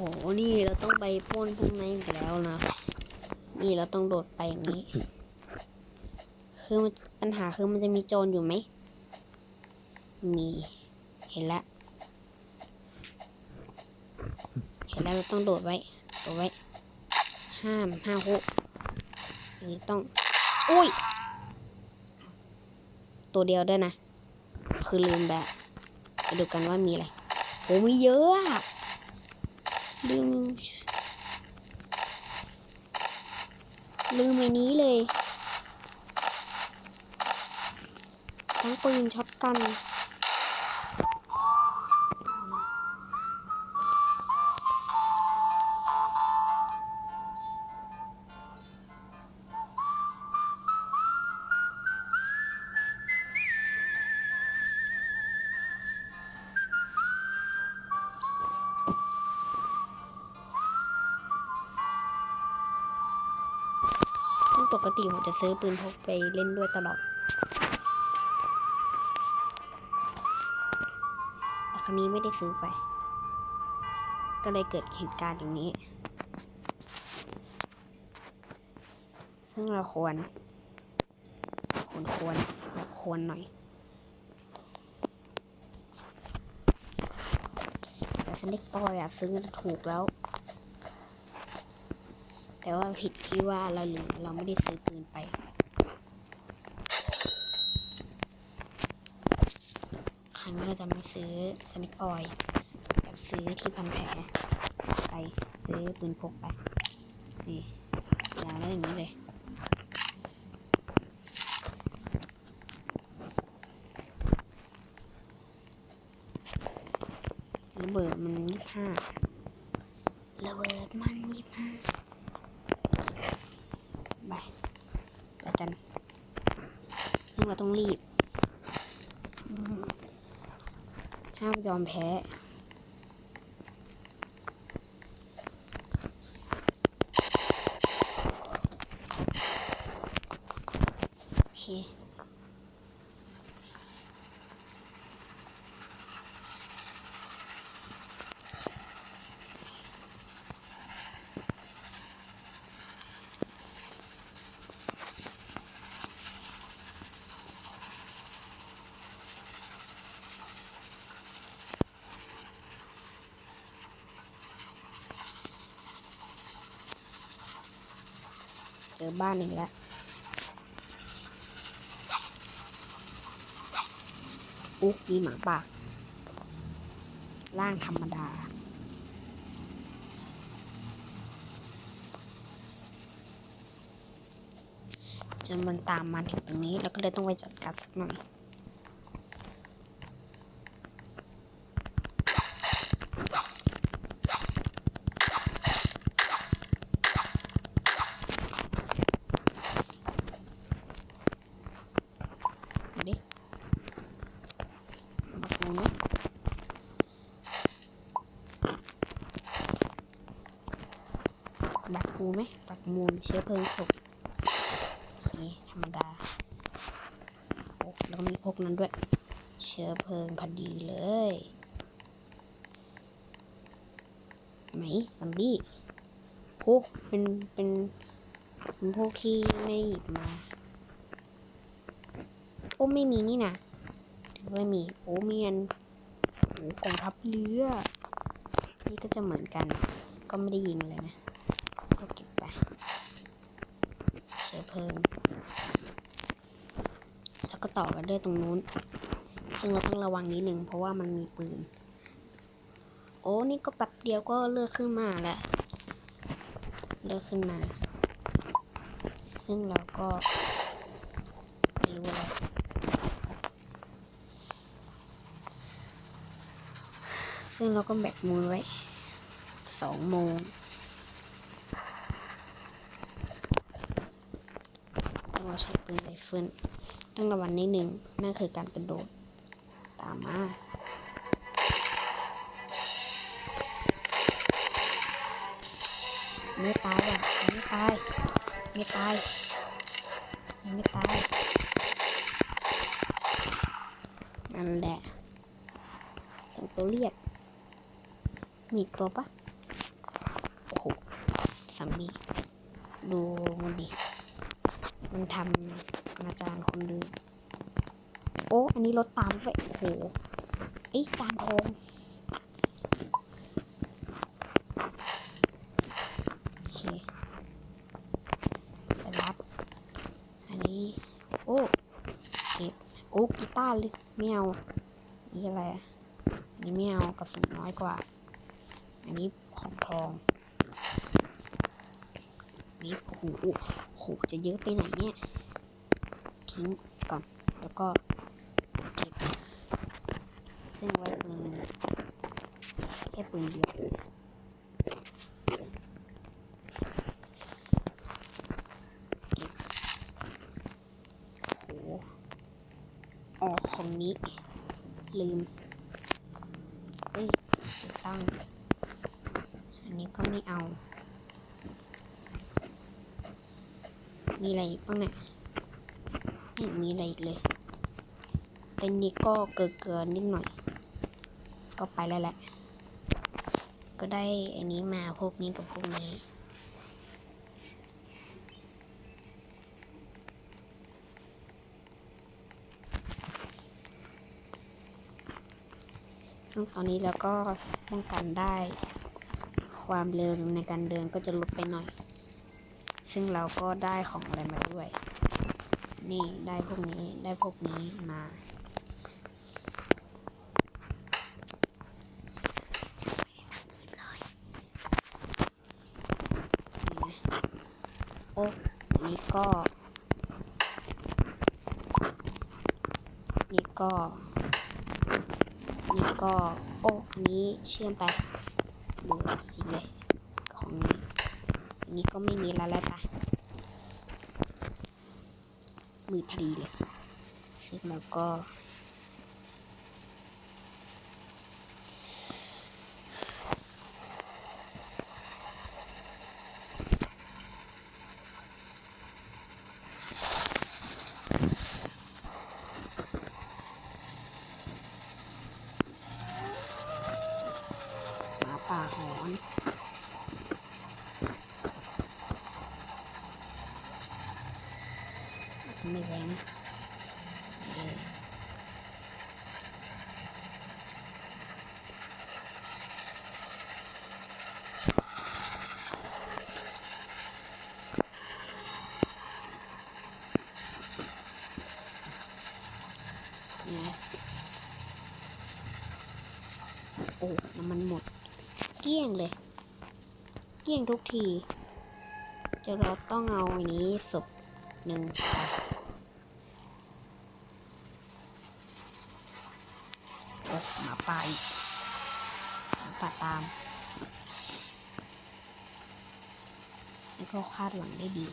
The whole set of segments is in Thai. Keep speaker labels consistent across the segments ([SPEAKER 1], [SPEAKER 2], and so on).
[SPEAKER 1] โอ้โหนี่เราต้องไปป้นพวกนั้นอีกแล้วนะ นี่เราต้องโดดไปอย่างนี้ คือปัญหาคือมันจะมีโจรอยู่ไหม มี เห็นแล้ว เห็นแล้วเราต้องโดดไว้ โดดไว้ ห้ามห้ามคุอันนี้ต้อง อุ้ย ตัวเดียวด้วยนะ คือลืมแบบไปดูกันว่ามีอะไรโหมีเยอะอะ ลืมลืมไอ้นี้เลย ทั้งปืนช็อตกัน จะซื้อปืนพกไปเล่นด้วยตลอดแต่ครั้นี้ไม่ได้ซื้อไป ก็เลยเกิดเหตุการณ์อย่างนี้ ซึ่งเราควร ควรควรเราควรหน่อย แต่สเน็กปอยอะซื้อถูกแล้ว แต่ว่าผิดที่ว่าเราลืมเราไม่ได้ซื้อปืนไป ครั้งนี้เราจะไม่ซื้อสนิกออยกับซื้อที่พันแผลไปซื้อปืนพกไป นี่ยางแล้วอย่างนี้เลย ระเบิดมันยี่ห้าระเบิดมันยี่ห้า ไปไปกันซึ่งเรา ต้องรีบ ห้ามยอมแพ้โอเค เจอบ้านอีกแล้วอุ๊กมีหมาป่าร่างธรรมดา จนมันตามมาถึงตรงนี้ แล้วก็เลยต้องไปจัดการสักหน่อย ดูดิ บักมูนบักมูไหมบักมูลเชื้อเพลิงศพโอเคธรรมดาโอ้แล้วมีพวกนั้นด้วย เชื้อเพลิงพอดีเลยไหมซัมบี้พวกเป็นเป็นเป็นพวกที่ไม่หยิบมา โอ้ไม่มีนี่นะ ถือว่มีโอ้เมียนโอ้กองทัพเรือ นี่ก็จะเหมือนกัน ก็ไม่ได้ยิงเลยนะ ก็เก็บไปเชื้อเพลิง แล้วก็ต่อกันด้วยตรงนู้น ซึ่งเราต้องระวังนิดนึงเพราะว่ามันมีปืน โอ้นี่ก็แป๊บเดียวก็เลือกขึ้นมาแล้ว เลือกขึ้นมา ซึ่งเราก็ไม่รู้อะไร ซึ่งเราก็แบตมูลไว้สองโมงต้องเราใช้ปืนไรเฟิลต้องระวังนิดนึงนั่นคือการกระโดด ตามมาไม่ตายอะไม่ตาย ไม่ตายยังไม่ตาย นั่นแหละสียงตัวเรียก มีอีกตัวปะโหสามีดูมันดิ มันทำอาจารย์คนดื้อโอ้ อันนี้รถตามไปโอ้โหไอ้จานทองโอเคไปรับ อันนี้ โอ้เก็บโอ้กีตาร์เลยไม่เอานี่อะไรอะอันนี่ไม่เอากระสุนน้อยกว่า อันนี้ของทองนี่โอ้โหโอ้โหจะเยอะไปไหนเนี่ย ทิ้งก่อน แล้วก็เก็บซึ่งไว้ปืนแค่ปืนเดียวเก็บโอ้โหอ๋อของนี้ลืม เอ้ยติดตั้ง อันนี้ ก็ไม่เอา มีอะไรอีกบ้างเนี่ยไม่มีอะไรอีกเลยแต่นี้ก็เกินเกินๆนิดหน่อย ก็ไปแล้วแหละ ก็ได้อันนี้มาพวกนี้กับพวกนี้ซึ่งตอนนี้แล้วก็ป้องกันได้ ความเร็วในการเดินก็จะลดไปหน่อย ซึ่งเราก็ได้ของอะไรมาด้วย นี่ได้พวกนี้ได้พวกนี้มาโอ้นี่ก็ นี่ก็ นี่ก็ โอ้นนี้เชื่อมไป ดูจริงเลยของนี้นี้ก็ไม่มีแล้วแล้วปะมือพอดีเลยซึ่งแล้วก็ หมาป่าหอนไม่แรงนะเออเนี่ยโอ้ น้ำ มันหมด เกลี้ยงเลย เกลี้ยงทุกทีเดี๋ยวเราต้องเอาอันนี้ศพหนึ่งโอ้หมาป่าอีกหมาป่าตามซึ่งก็คาดหวังได้ดี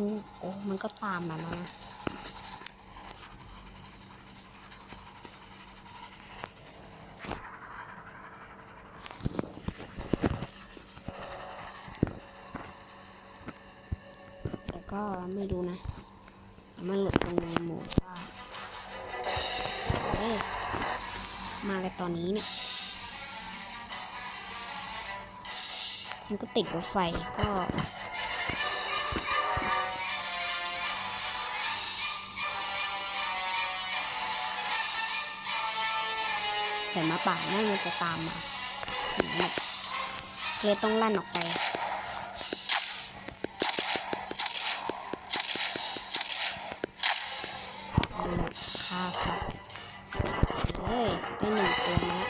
[SPEAKER 1] ซึ่งโอ้มันก็ตามมาแล้วนะแต่ก็ไม่รู้นะมันหลุดตรงในหมูว่าเอ้มาอะไรตอนนี้เนี่ยฉันก็ติดรถไฟก็ แต่มาป่านั่นมันจะตามมาเลยต้องลั่นออกไปเอาละฆ่าครับเฮ้ยได้หนึ่งตัวแล้ว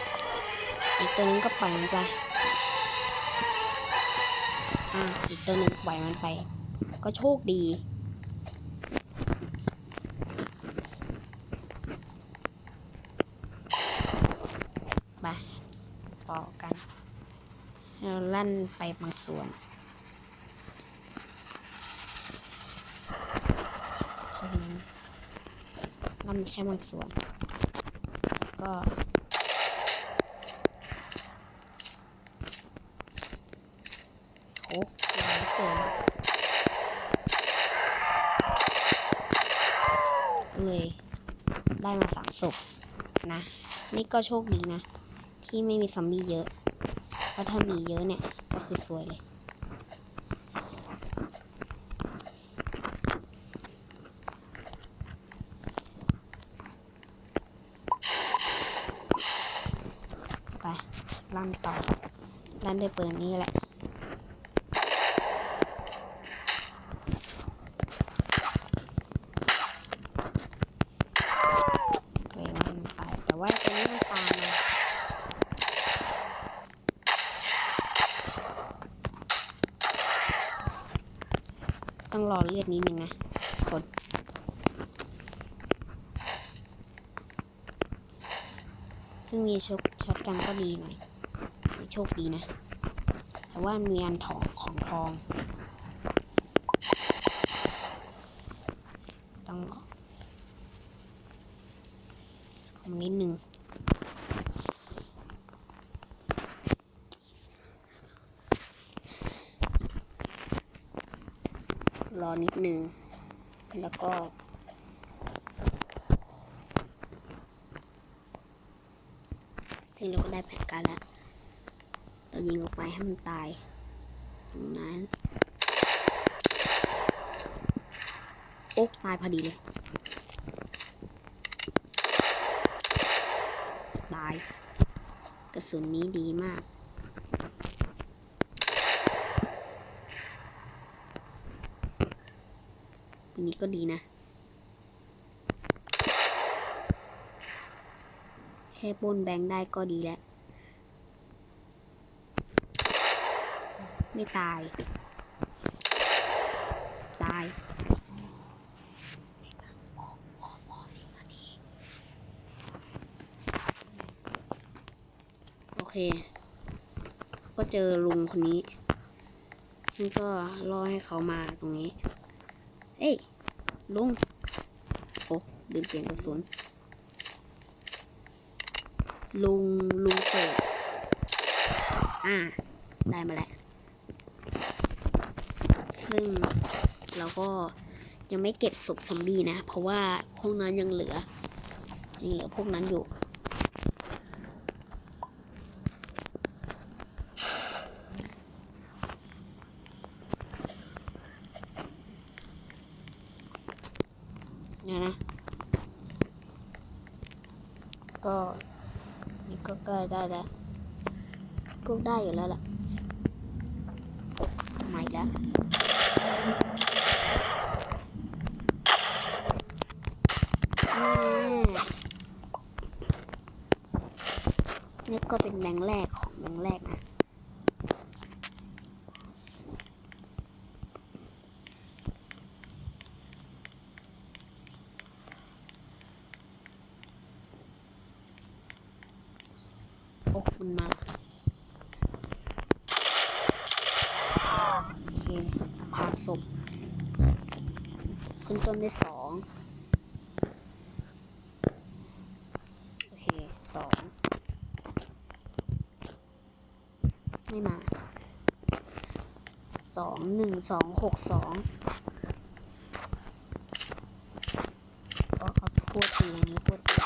[SPEAKER 1] อีกตัวนึงก็ปล่อยมันไปอ่าอีกตัวหนึ่งปล่อยมันไป ก็โชคดี ปอกันเราลั่นไปบางส่วนลั่นแค่บางส่วน ก็โอ้หเกิเลยได้มาสามศพนะ นี่ก็โชคดีนะ ที่ไม่มีซอมบี้เยอะ เพราะถ้ามีเยอะเนี่ย ก็คือสวยเลย ไปลั่นต่อลั่นด้วยปืนนี้แหละ เวลามันไปแต่ว่าตัวนี้มันตามมา ต้องรอเลือดนิดนึงนะคนซึ่งมีช็อตช็อตกันก็ดีหน่อยโชคดีนะ แต่ว่ามีอันทองของทอง ต้องผมนิดนึง รอ นิดนึง แล้วก็ ซึ่งเราก็ได้แผนการแล้ว เรายิงออกไปให้มันตาย ตรงนั้น โอ๊กตายพอดีเลย ตาย กระสุนนี้ดีมาก นี้ก็ดีนะ แค่ปนแบงค์ได้ก็ดีแล้ว ไม่ตาย ตายโอเค ก็เจอลุงคนนี้ ซึ่งก็รอให้เขามาตรงนี้ เอ้ย ลุงโอ้ลืมเปลี่ยนกระสุนลุงลุงเสกอ่า ได้มาแล้วซึ่งเราก็ยังไม่เก็บศพซอมบี้นะ เพราะว่าพวกนั้นยังเหลือ ยังเหลือพวกนั้นอยู่นะ ก็นี่ก็ใกล้ได้แล้ว ก็ได้อยู่แล้วล่ะใหม่แล้วอืม นี่ก็เป็นแบงค์แรกของแบงค์แรกนะโอ้มันมาโอเคผ่าศพขึ้นต้นได้สองโอเคสอง ไม่มาสองหนึ่งสองหกสองก็เขาพูดตีองนี้พูดตี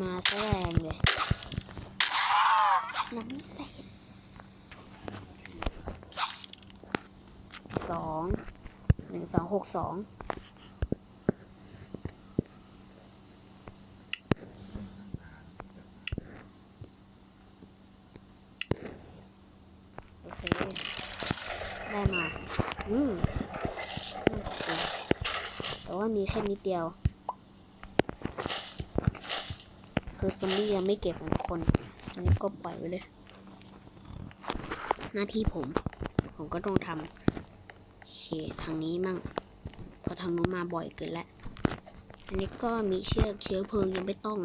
[SPEAKER 1] มาแสดงเลยน้ำพิเศษสองหนึ่งสองหกสองโอเค ได้มา อืมน่าจะเจอแต่ว่า มีแค่นิดเดียว คือซอมบี้ยังไม่เก็บของคนอันนี้ก็ปล่อยไว้เลย หน้าที่ผม ผมก็ต้องทำเคทางนี้มั่งพอทางนู้นมาบ่อยเกินแล้ว อันนี้ก็มีเชือกเชื้อเพลิงยังไม่ต้อง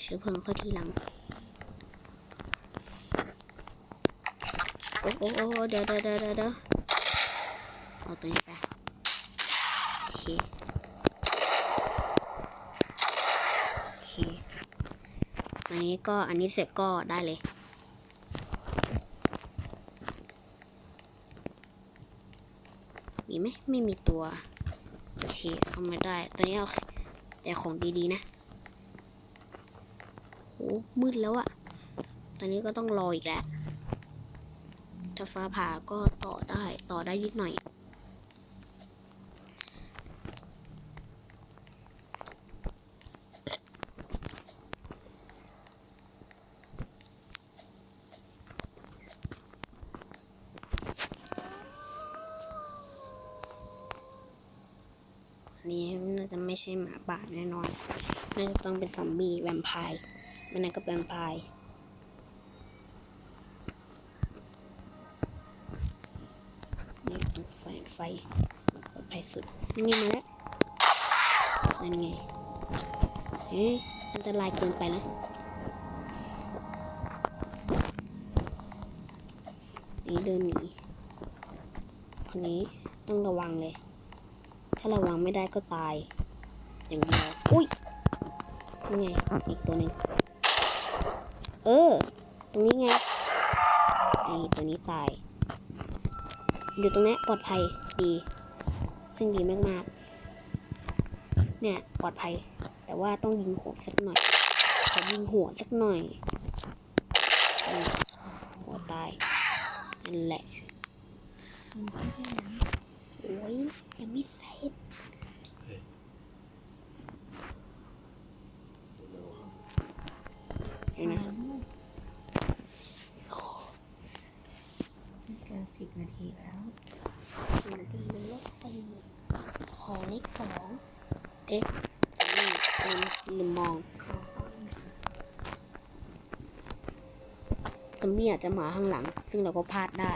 [SPEAKER 1] เชื้อเพลิงค่อยทีหลังโอ้โอ้โอ้เดี๋ยวเดี๋ยวเดี๋ยวเดี๋ยวเอาตัวนี้ไป โอเคโอเคอันนี้ก็อันนี้เสร็จก็ได้เลย มีไหมไม่มีตัว โอเค เข้ามาได้ตอนนี้เอาแต่ของดีๆนะโหมืดแล้วอะตอนนี้ก็ต้องรออีกแล้วถ้าฟ้าผ่าก็ต่อได้ ต่อได้นิดหน่อย อันนี้น่าจะไม่ใช่หมาป่าแน่นอนน่าจะต้องเป็นซอมบี้แวมไพร์ไม่นั้นก็แวมไพร์นี่ตรงไฟไฟปลอดภัยสุดนี่มาแล้วนั่นไงเอ๊ะอันตรายเกินไปนะนี่เดินหนีคนนี้ต้องระวังเลย ถ้าระวังไม่ได้ก็ตาย อย่างเดียวอุ้ยนี่ไงอีกตัวหนึ่งเออ ตรงนี้ไงไอตัวนี้ตาย อยู่ตรงนี้ปลอดภัยดี ซึ่งดีมากๆ เนี่ยปลอดภัย แต่ว่าต้องยิงหัวสักหน่อยขอยิงหัวสักหน่อยหัวตายนั่นแหละโอ้ยยังไม่เสร็จ
[SPEAKER 2] แล้ว
[SPEAKER 1] หนึ่งทีเป็นเลขสี่ขอเลขสองเอ๊ะนี่ลืมลืมอง
[SPEAKER 2] ขอต้อนรับ
[SPEAKER 1] ซอมบี้อาจจะมาข้างหลัง ซึ่งเราก็พลาดได้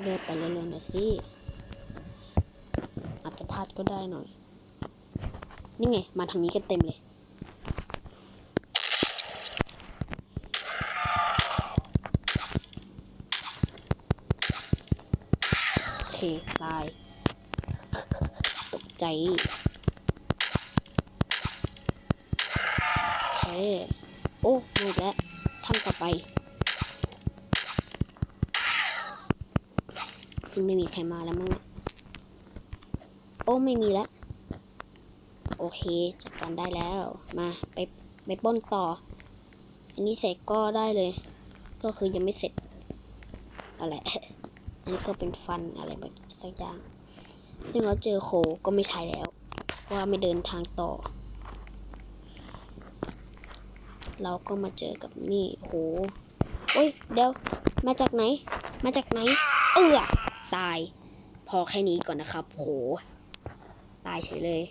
[SPEAKER 1] เลือกไปเรื่อยๆหน่อยสิอาจจะพลาดก็ได้หน่อย นี่ไง มาทางนี้กันเต็มเลย โอเค ตาย ตกใจโอเคโอ้มาอีกแล้วท่านต่อไป ซึ่งไม่มีใครมาแล้วมั้งโอ้ ไม่มีแล้ว โอเค จัดการได้แล้ว มาไปไปป้นต่อ อันนี้เสร็จก็ได้เลย ก็คือยังไม่เสร็จอะไร อันนี้ก็เป็นฟันอะไรแบบสักอย่างซึ่งเราเจอโคก็ไม่ใช่แล้วเพราะว่าไม่เดินทางต่อ เราก็มาเจอกับนี่โหโอ้ยเดี๋ยวมาจากไหน มาจากไหน เออตาย พอแค่นี้ก่อนนะครับ โห ตายเฉยเลย